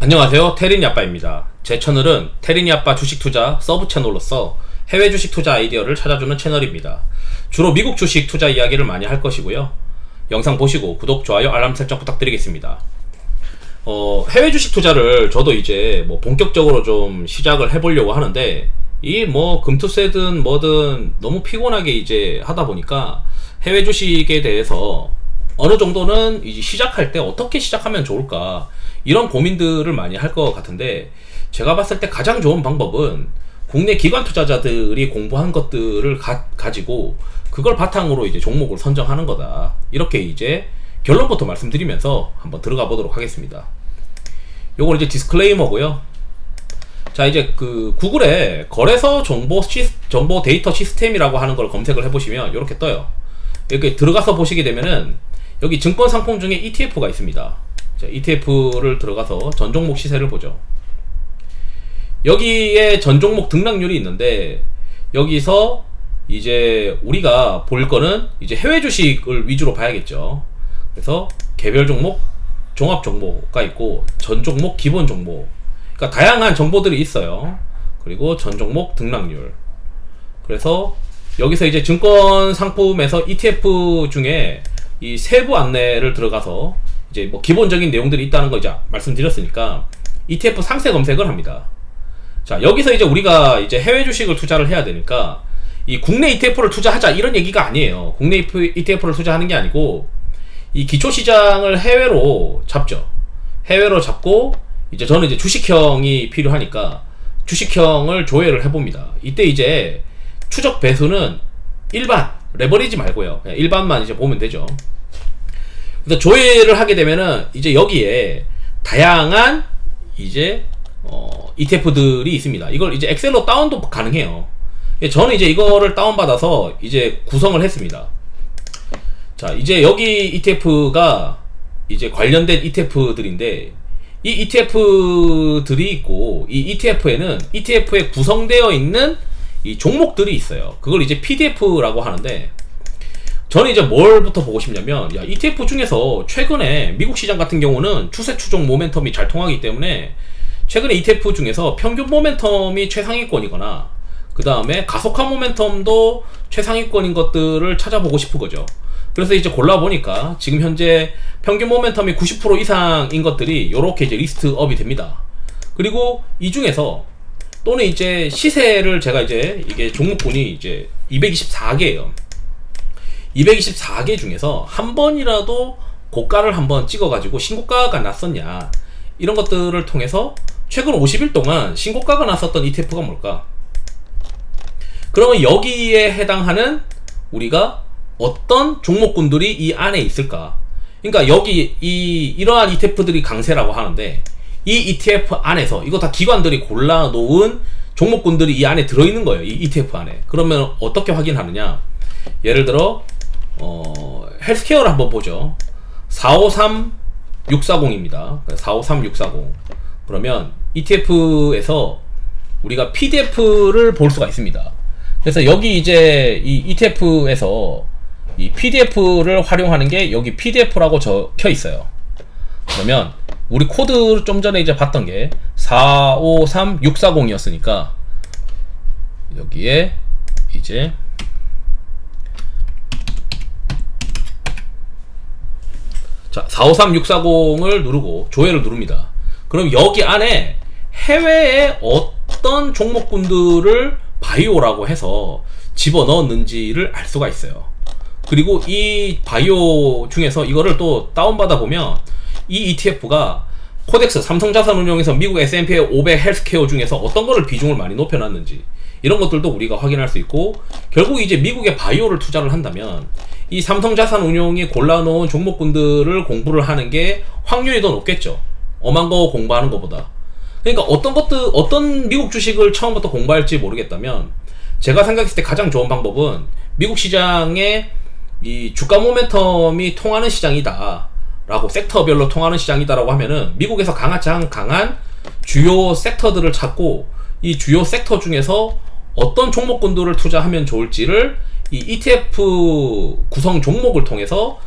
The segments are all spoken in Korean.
안녕하세요. 테린이 아빠입니다. 제 채널은 테린이 아빠 주식 투자 서브 채널로서 해외 주식 투자 아이디어를 찾아주는 채널입니다. 주로 미국 주식 투자 이야기를 많이 할 것이고요. 영상 보시고 구독, 좋아요, 알람 설정 부탁드리겠습니다. 어, 해외 주식 투자를 저도 이제 뭐 본격적으로 좀 시작을 해보려고 하는데 이 뭐 금투세든 뭐든 너무 피곤하게 이제 하다 보니까 해외 주식에 대해서 어느 정도는 이제 시작할 때 어떻게 시작하면 좋을까 이런 고민들을 많이 할 것 같은데 제가 봤을 때 가장 좋은 방법은 국내 기관 투자자들이 공부한 것들을 가, 가지고 그걸 바탕으로 이제 종목을 선정하는 거다 이렇게 이제 결론부터 말씀드리면서 한번 들어가 보도록 하겠습니다. 요건 이제 디스클레이머고요. 자 이제 그 구글에 거래소 정보 시, 정보 데이터 시스템이라고 하는 걸 검색을 해보시면 이렇게 떠요. 이렇게 들어가서 보시게 되면은 여기 증권 상품 중에 ETF가 있습니다. 자, ETF를 들어가서 전 종목 시세를 보죠. 여기에 전 종목 등락률이 있는데 여기서 이제 우리가 볼 거는 이제 해외 주식을 위주로 봐야겠죠. 그래서 개별 종목, 종합 종목가 있고 전 종목, 기본 종목. 그러니까 다양한 정보들이 있어요. 그리고 전 종목 등락률. 그래서 여기서 이제 증권 상품에서 ETF 중에 이 세부 안내를 들어가서 이제 뭐 기본적인 내용들이 있다는 거 이제 말씀드렸으니까 ETF 상세 검색을 합니다. 자, 여기서 이제 우리가 이제 해외 주식을 투자를 해야 되니까 이 국내 ETF를 투자하자 이런 얘기가 아니에요. 국내 ETF를 투자하는 게 아니고 이 기초 시장을 해외로 잡죠. 해외로 잡고 이제 저는 이제 주식형이 필요하니까 주식형을 조회를 해봅니다. 이때 이제 추적 배수는 일반 레버리지 말고요. 일반만 이제 보면 되죠. 그래서 조회를 하게 되면은 이제 여기에 다양한 이제 어, ETF들이 있습니다. 이걸 이제 엑셀로 다운도 가능해요. 예, 저는 이제 이거를 다운받아서 이제 구성을 했습니다. 자, 이제 여기 ETF가 이제 관련된 ETF들인데 이 ETF들이 있고 이 ETF에는 ETF에 구성되어 있는 이 종목들이 있어요. 그걸 이제 PDF라고 하는데 저는 이제 뭘부터 보고 싶냐면 야, ETF 중에서 최근에 미국 시장 같은 경우는 추세 추종 모멘텀이 잘 통하기 때문에 최근에 ETF 중에서 평균 모멘텀이 최상위권이거나 그 다음에 가속화 모멘텀도 최상위권인 것들을 찾아보고 싶은 거죠. 그래서 이제 골라보니까 지금 현재 평균 모멘텀이 90% 이상인 것들이 이렇게 이제 리스트업이 됩니다. 그리고 이 중에서 또는 이제 시세를 제가 이제 이게 종목군이 이제 224개예요. 224개 중에서 한 번이라도 고가를 한번 찍어가지고 신고가가 났었냐 이런 것들을 통해서 최근 50일 동안 신고가가 났었던 ETF가 뭘까? 그러면 여기에 해당하는 우리가 어떤 종목군들이 이 안에 있을까? 그러니까 여기 이 이러한 ETF들이 강세라고 하는데 이 ETF 안에서 이거 다 기관들이 골라 놓은 종목군들이 이 안에 들어 있는 거예요. 이 ETF 안에. 그러면 어떻게 확인하느냐? 예를 들어 어, 헬스케어를 한번 보죠. 453640입니다. 453640. 그러면 ETF에서 우리가 PDF를 볼 수가 있습니다. 그래서 여기 이제 이 ETF에서 이 PDF를 활용하는 게 여기 PDF라고 적혀 있어요. 그러면 우리 코드 좀 전에 이제 봤던 게 453640이었으니까 여기에 이제 자, 453640을 누르고 조회를 누릅니다. 그럼 여기 안에 해외의 어떤 종목군들을 바이오라고 해서 집어 넣었는지를 알 수가 있어요. 그리고 이 바이오 중에서 이거를 또 다운받아 보면 이 ETF가 코덱스 삼성자산운용에서 미국 S&P 500 헬스케어 중에서 어떤 거를 비중을 많이 높여놨는지 이런 것들도 우리가 확인할 수 있고 결국 이제 미국의 바이오를 투자를 한다면 이 삼성 자산 운용이 골라놓은 종목군들을 공부를 하는 게 확률이 더 높겠죠. 엄한 거 공부하는 것보다. 그러니까 어떤 것들 어떤 미국 주식을 처음부터 공부할지 모르겠다면 제가 생각했을 때 가장 좋은 방법은 미국 시장의 이 주가 모멘텀이 통하는 시장이다. 라고 섹터별로 통하는 시장이다라고 하면은 미국에서 강한 강한 주요 섹터들을 찾고 이 주요 섹터 중에서 어떤 종목군들을 투자하면 좋을지를 이 ETF 구성 종목을 통해서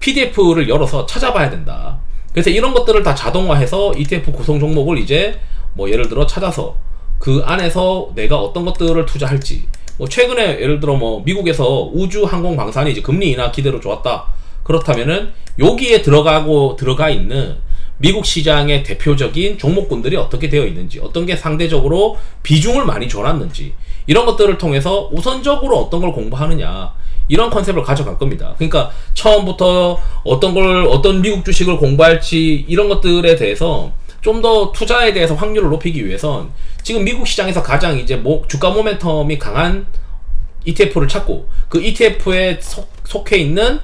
PDF를 열어서 찾아봐야 된다. 그래서 이런 것들을 다 자동화해서 ETF 구성 종목을 이제 뭐 예를 들어 찾아서 그 안에서 내가 어떤 것들을 투자할지 뭐 최근에 예를 들어 뭐 미국에서 우주 항공 방산이 이제 금리 인하 기대로 좋았다 그렇다면은 여기에 들어가고 들어가 있는 미국 시장의 대표적인 종목군들이 어떻게 되어 있는지 어떤 게 상대적으로 비중을 많이 줘놨는지 이런 것들을 통해서 우선적으로 어떤 걸 공부하느냐 이런 컨셉을 가져갈 겁니다. 그러니까 처음부터 어떤 걸 어떤 미국 주식을 공부할지 이런 것들에 대해서 좀 더 투자에 대해서 확률을 높이기 위해선 지금 미국 시장에서 가장 이제 뭐 주가 모멘텀이 강한 ETF를 찾고 그 ETF에 속, 속해 있는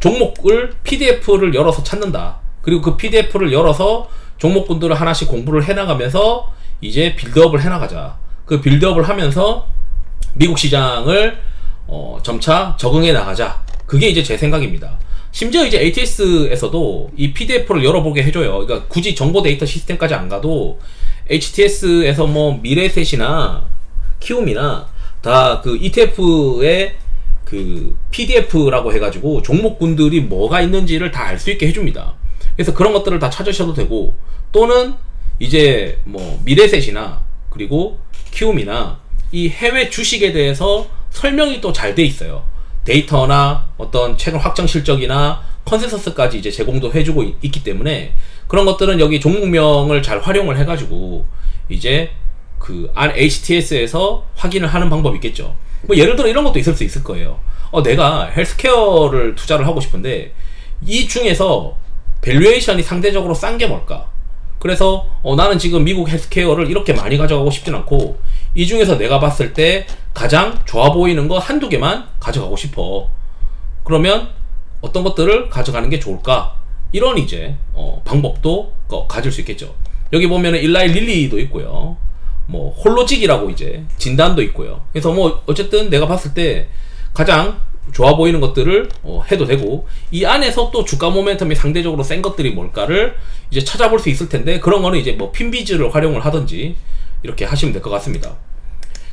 종목을 PDF를 열어서 찾는다. 그리고 그 PDF를 열어서 종목군들을 하나씩 공부를 해나가면서 이제 빌드업을 해나가자. 그 빌드업을 하면서 미국 시장을 어, 점차 적응해 나가자. 그게 이제 제 생각입니다. 심지어 이제 ATS에서도 이 PDF를 열어보게 해줘요. 그러니까 굳이 정보 데이터 시스템까지 안 가도 HTS에서 뭐 미래셋이나 키움이나 다 그 ETF의 그 PDF라고 해가지고 종목군들이 뭐가 있는지를 다 알 수 있게 해줍니다. 그래서 그런 것들을 다 찾으셔도 되고 또는 이제 뭐 미래셋이나 그리고 키움이나 이 해외 주식에 대해서 설명이 또 잘 돼 있어요. 데이터나 어떤 최근 확정 실적이나 컨센서스까지 이제 제공도 해주고 있- 있기 때문에 그런 것들은 여기 종목명을 잘 활용을 해가지고 이제 그 안 HTS에서 확인을 하는 방법이 있겠죠. 뭐 예를 들어 이런 것도 있을 수 있을 거예요. 어, 내가 헬스케어를 투자를 하고 싶은데 이 중에서 밸류에이션이 상대적으로 싼 게 뭘까? 그래서 어, 나는 지금 미국 헬스케어를 이렇게 많이 가져가고 싶진 않고 이 중에서 내가 봤을 때 가장 좋아 보이는 거 한두 개만 가져가고 싶어. 그러면 어떤 것들을 가져가는 게 좋을까? 이런 이제 어, 방법도 어, 가질 수 있겠죠. 여기 보면은 일라이 릴리도 있고요. 뭐 홀로직이라고 이제 진단도 있고요. 그래서 뭐 어쨌든 내가 봤을 때 가장 좋아 보이는 것들을 어, 해도 되고 이 안에서 또 주가 모멘텀이 상대적으로 센 것들이 뭘까를 이제 찾아볼 수 있을 텐데 그런 거는 이제 뭐 핀비즈를 활용을 하든지 이렇게 하시면 될 것 같습니다.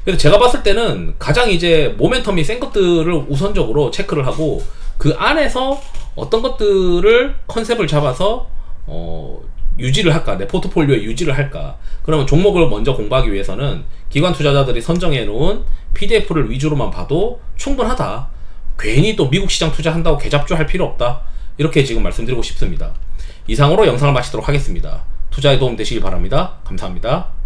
그래서 제가 봤을 때는 가장 이제 모멘텀이 센 것들을 우선적으로 체크를 하고 그 안에서 어떤 것들을 컨셉을 잡아서 어, 유지를 할까 내 포트폴리오에 유지를 할까 그러면 종목을 먼저 공부하기 위해서는 기관 투자자들이 선정해 놓은 PDF를 위주로만 봐도 충분하다 괜히 또 미국 시장 투자한다고 개잡주 할 필요 없다. 이렇게 지금 말씀드리고 싶습니다. 이상으로 영상을 마치도록 하겠습니다. 투자에 도움 되시길 바랍니다. 감사합니다